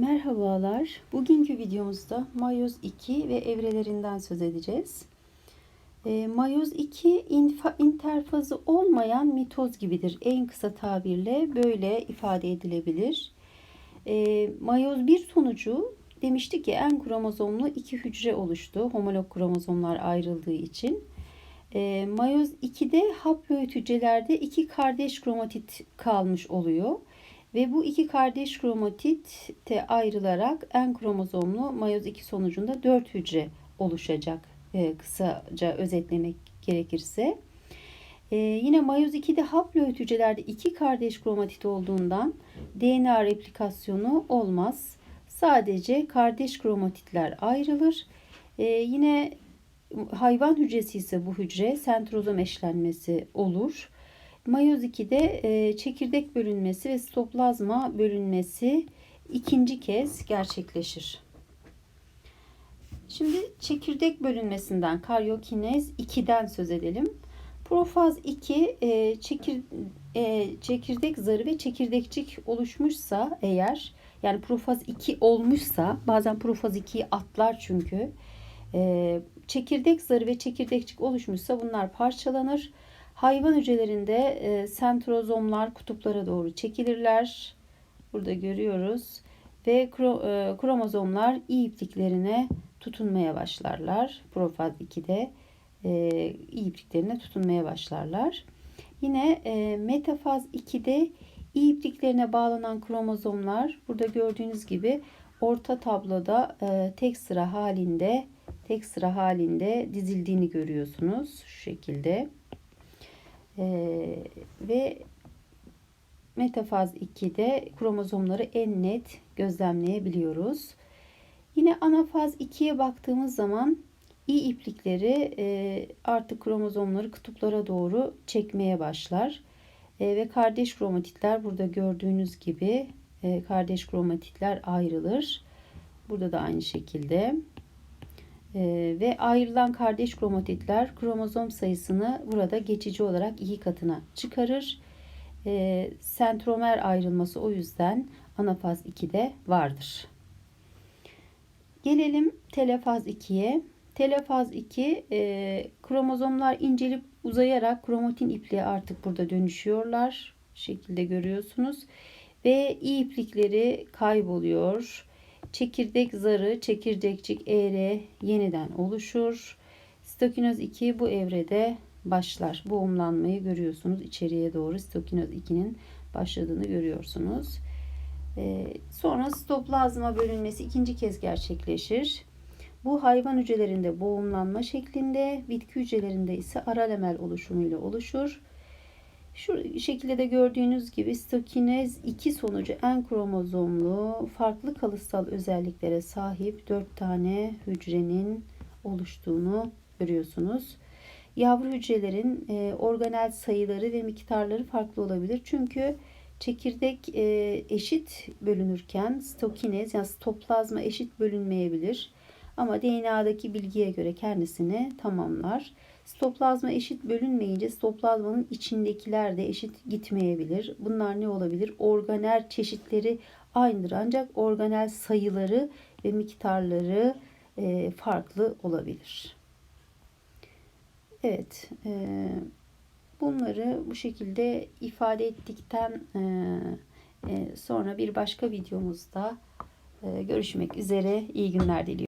Merhabalar. Bugünkü videomuzda mayoz 2 ve evrelerinden söz edeceğiz. E, mayoz 2 infa, interfazı olmayan mitoz gibidir. En kısa tabirle böyle ifade edilebilir. E, mayoz 1 sonucu demiştik ki en kromozomlu iki hücre oluştu. Homolog kromozomlar ayrıldığı için. E, mayoz 2'de haploid hücrelerde iki kardeş kromatit kalmış oluyor. Ve bu iki kardeş kromatitte ayrılarak en kromozomlu mayoz 2 sonucunda 4 hücre oluşacak. E, kısaca özetlemek gerekirse. E, yine mayoz 2'de haploid hücrelerde iki kardeş kromatit olduğundan DNA replikasyonu olmaz. Sadece kardeş kromatitler ayrılır. E, yine hayvan hücresi ise bu hücre sentrozom eşlenmesi olur. Mayoz 2'de e, çekirdek bölünmesi ve sitoplazma bölünmesi ikinci kez gerçekleşir. Şimdi çekirdek bölünmesinden karyokinez 2'den söz edelim. Profaz 2 e, çekir, e, çekirdek zarı ve çekirdekçik oluşmuşsa eğer yani profaz 2 olmuşsa bazen profaz 2'yi atlar çünkü e, çekirdek zarı ve çekirdekçik oluşmuşsa bunlar parçalanır. Hayvan hücrelerinde e, sentrozomlar kutuplara doğru çekilirler. Burada görüyoruz. Ve kro, e, kromozomlar iyi ipliklerine tutunmaya başlarlar. Profaz 2'de e, iyi ipliklerine tutunmaya başlarlar. Yine e, metafaz 2'de iyi ipliklerine bağlanan kromozomlar burada gördüğünüz gibi orta tabloda e, tek sıra halinde tek sıra halinde dizildiğini görüyorsunuz şu şekilde. Ee, ve metafaz 2'de kromozomları en net gözlemleyebiliyoruz. Yine anafaz 2'ye baktığımız zaman i iplikleri e, artık kromozomları kutuplara doğru çekmeye başlar. E, ve kardeş kromatitler burada gördüğünüz gibi e, kardeş kromatitler ayrılır. Burada da aynı şekilde. Ee, ve ayrılan kardeş kromatitler kromozom sayısını burada geçici olarak iki katına çıkarır. E, sentromer ayrılması o yüzden anafaz 2'de vardır. Gelelim telefaz 2'ye. Telefaz 2 e, kromozomlar incelip uzayarak kromatin ipliğe artık burada dönüşüyorlar. Şekilde görüyorsunuz. Ve iyi iplikleri kayboluyor Çekirdek zarı, çekirdekçik eğre yeniden oluşur. Stokinoz 2 bu evrede başlar. Boğumlanmayı görüyorsunuz. İçeriye doğru stokinoz 2'nin başladığını görüyorsunuz. Ee, sonra stoplazma bölünmesi ikinci kez gerçekleşir. Bu hayvan hücrelerinde boğumlanma şeklinde, bitki hücrelerinde ise aralemel oluşumuyla oluşur. Şu şekilde de gördüğünüz gibi stokinez 2 sonucu en kromozomlu farklı kalıtsal özelliklere sahip 4 tane hücrenin oluştuğunu görüyorsunuz. Yavru hücrelerin e, organel sayıları ve miktarları farklı olabilir. Çünkü çekirdek e, eşit bölünürken stokinez yani stoplazma eşit bölünmeyebilir. Ama DNA'daki bilgiye göre kendisini tamamlar. Stoplazma eşit bölünmeyince stoplazmanın içindekiler de eşit gitmeyebilir. Bunlar ne olabilir? Organel çeşitleri aynıdır ancak organel sayıları ve miktarları e, farklı olabilir. Evet, e, bunları bu şekilde ifade ettikten e, sonra bir başka videomuzda görüşmek üzere. İyi günler diliyorum.